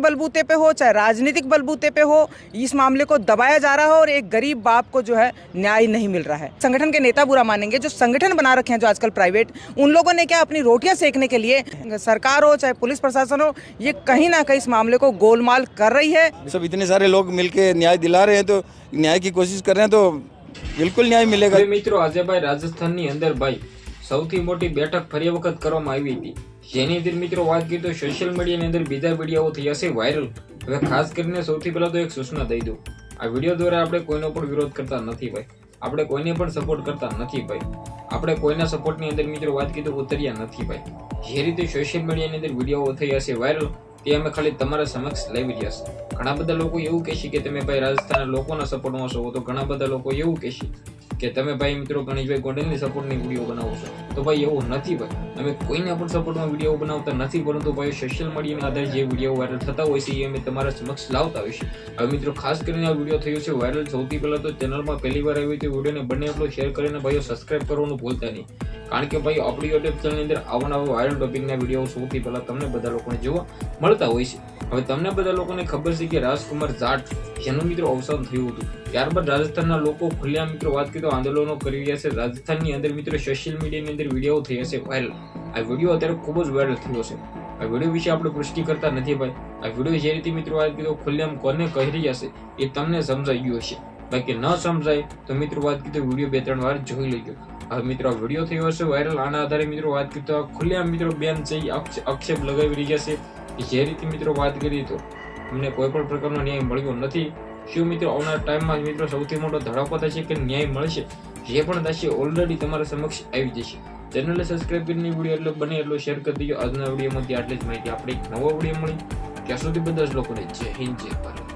बलबूते पे हो चाहे राजनीतिक बलबूते पे हो इस मामले को दबाया जा रहा है और एक गरीब बाप को जो है न्याय नहीं मिल रहा है संगठन के नेता बुरा मानेंगे जो संगठन बना रखे हैं जो आजकल प्राइवेट उन लोगों ने क्या अपनी रोटियां सेकने के लिए सरकार हो चाहे पुलिस प्रशासन हो ये कहीं ना कहीं इस मामले को गोलमाल कर रही है सब इतने सारे लोग मिलके न्याय दिला रहे हैं तो न्याय की कोशिश कर रहे हैं तो બિલકુલ ન્યાય મિલેગા હવે મિત્રો આજે ભાઈ રાજસ્થાનની અંદર ભાઈ સૌથી મોટી બેઠક ફરી વખત કરવામાં આવી હતી જેની અંદર મિત્રો વાત કરીએ તો સોશિયલ મીડિયાની અંદર બીજા વીડિયો થયા છે વાયરલ હવે ખાસ કરીને સૌથી પહેલાં તો એક સૂચના દઈ દઉં. આ વીડિયો દ્વારા આપણે કોઈનો પણ વિરોધ કરતા નથી ભાઈ. આપણે કોઈને પણ સપોર્ટ કરતા નથી ભાઈ. આપણે કોઈના સપોર્ટની અંદર મિત્રો વાત કીધું ઉતર્યા નથી ભાઈ. જે રીતે સોશિયલ મીડિયાની અંદર વીડિયો થયા છે વાયરલ તે અમે ખાલી તમારા સમક્ષ લાવી છે. ઘણા બધા લોકો એવું કહેશે કે તમે ભાઈ રાજસ્થાનના લોકોના સપોર્ટમાં છો, તો ઘણા બધા લોકો એવું કહેશે કે તમે ભાઈ મિત્રો ગણેશભાઈ ગોંડલની સપોર્ટની વીડિયો બનાવો છો. તો ભાઈ એવું નથી ભાઈ. અમે કોઈને પણ સપોર્ટમાં વીડિયો બનાવતા નથી, પરંતુ ભાઈ સોશિયલ મીડિયાના આધારે જે વીડિયો વાયરલ થતા હોય છે, એ અમે તમારા સમક્ષ લાવતા હોય છે હવે મિત્રો, ખાસ કરીને આ વીડિયો થયો છે વાયરલ સૌથી પહેલાં તો ચેનલમાં પહેલી વાર આવી તો વિડીયોને બંને એટલો શેર કરીને ભાઈઓ સબસ્ક્રાઇબ કરવાનું ભૂલતા નહીં. કારણ કે ભાઈ આપણી યુટ્યુબ ચેનલની અંદર આવા નવા વાયરલ ટોપિકના વીડિયો સૌથી પહેલાં તમને બધા લોકોને જોવા મળતા હોય છે. હવે તમને બધા લોકોને ખબર છે કે રાજકુમાર જાટ, જેનું મિત્રો અવસાન થયું હતું. ત્યારબાદ રાજસ્થાનના લોકો ખુલ્લા મિત્રો વાત કરીએ તો આંદોલનો કરી રહ્યા છે. રાજસ્થાનની અંદર મિત્રો સોશિયલ મીડિયાની અંદર વીડિયો થયા છે વાયરલ આ વીડિયો અત્યારે ખૂબ જ વાયરલ થયો છે. આ વીડિયો વિશે આપણે પુષ્ટિ કરતા નથી ભાઈ. આ વીડિયો જે રીતે મિત્રો વાત કીધો ખુલ્લેમ કોને કહી રહ્યા છે એ તમને સમજાઈ ગયું હશે. બાકી ન સમજાય તો મિત્રો વાત કરીએ વીડિયો બે ત્રણ વાર જોઈ લેજો. હવે મિત્રો વીડિયો થયો હશે વાયરલ આના આધારે મિત્રો વાત કરી તો ખુલ્લેઆમ મિત્રો બેન છે આક્ષેપ લગાવી રહ્યા છે. જે રીતે મિત્રો વાત કરી તો અમને કોઈ પણ પ્રકારનો ન્યાય મળ્યો નથી. શું મિત્રો, આવનાર ટાઈમમાં મિત્રો સૌથી મોટો ધડાકો થશે કે ન્યાય મળશે? જે પણ થશે ઓલરેડી તમારા સમક્ષ આવી જશે. ચેનલને સબસ્ક્રાઇબ કરીને વીડિયો એટલો બને એટલો શેર કરી દીજો આજના વિડીયોમાંથી આટલી જ માહિતી આપણે એક નવો વીડિયો મળી. ત્યાં સુધી બધા જ લોકોને જય હિન્દ, જય ભારત.